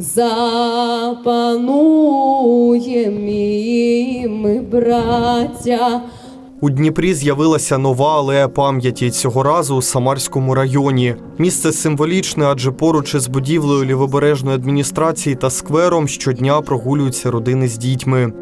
запануєм і ми, браття. У Дніпрі з'явилася нова алея пам'яті цього разу у Самарському районі. Місце символічне, адже поруч із будівлею лівобережної адміністрації та сквером щодня прогулюються родини з дітьми.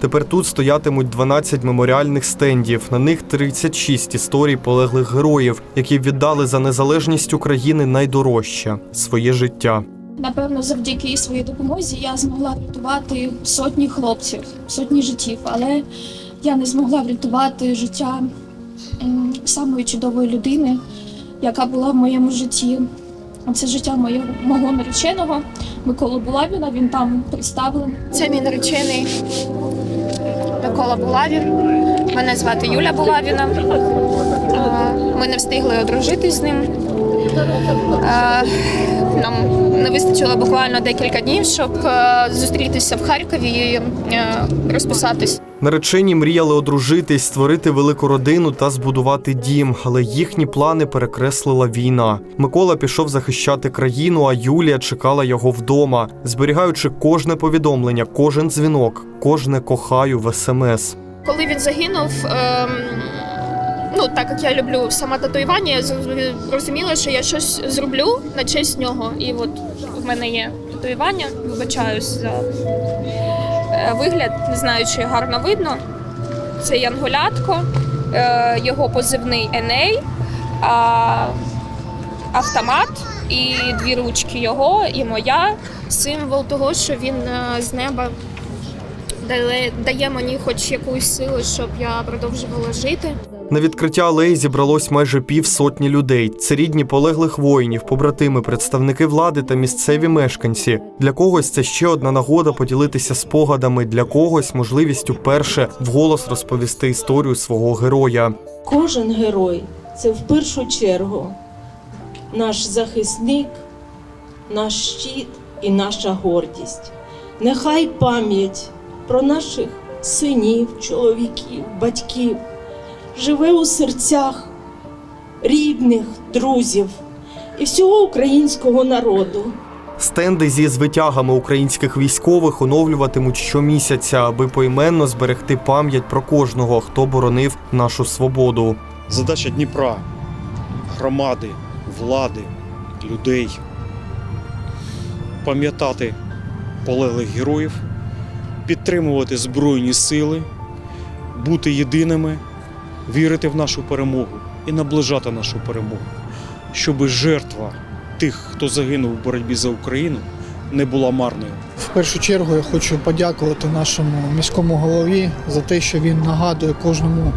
Тепер тут стоятимуть 12 меморіальних стендів. На них 36 історій полеглих героїв, які віддали за незалежність України найдорожче своє життя. Напевно, завдяки своїй допомозі я змогла врятувати сотні хлопців, сотні життів, але я не змогла врятувати життя самої чудової людини, яка була в моєму житті. Це життя моєго мого нареченого Микола Булавіна. Він там представлений. Це мій наречений Микола Булавін. Мене звати Юля Булавіна. Ми не встигли одружитись з ним. Нам не вистачило буквально декілька днів, щоб е, зустрітися в Харкові і е, розписатись. Наречені мріяли одружитись, створити велику родину та збудувати дім, але їхні плани перекреслила війна. Микола пішов захищати країну, а Юлія чекала його вдома, зберігаючи кожне повідомлення, кожен дзвінок, кожне кохаю в смс. Коли він загинув, ем, ну так як я люблю саме татуювання, я зрозуміла, що я щось зроблю на честь нього. І от в мене є татуювання, вибачаюсь за вигляд, не знаю, чи гарно видно. Це Янголятко, е, його позивний Еней, автомат і дві ручки його і моя. Символ того, що він е, з неба дає, дає мені хоч якусь силу, щоб я продовжувала жити. На відкриття алеї зібралось майже пів сотні людей. Це рідні полеглих воїнів, побратими, представники влади та місцеві мешканці. Для когось це ще одна нагода поділитися спогадами, для когось можливість уперше вголос розповісти історію свого героя. Кожен герой це в першу чергу наш захисник, наш щит і наша гордість. Нехай пам'ять про наших синів, чоловіків, батьків живе у серцях рідних, друзів і всього українського народу. Стенди зі звитягами українських військових оновлюватимуть щомісяця, аби поіменно зберегти пам'ять про кожного, хто боронив нашу свободу. Задача Дніпра, громади, влади, людей пам'ятати полеглих героїв, підтримувати Збройні сили, бути єдиними, вірити в нашу перемогу і наближати нашу перемогу, щоб жертва тих, хто загинув у боротьбі за Україну, не була марною. В першу чергу я хочу подякувати нашому міському голові за те, що він нагадує кожному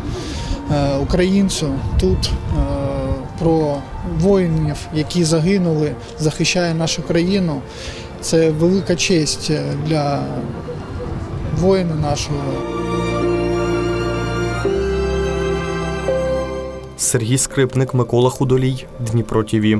е, українцю тут е, про воїнів, які загинули, захищає нашу країну. Це велика честь е, для воїна нашого. Сергій Скрипник, Микола Худолій, Дніпро ТІВІ.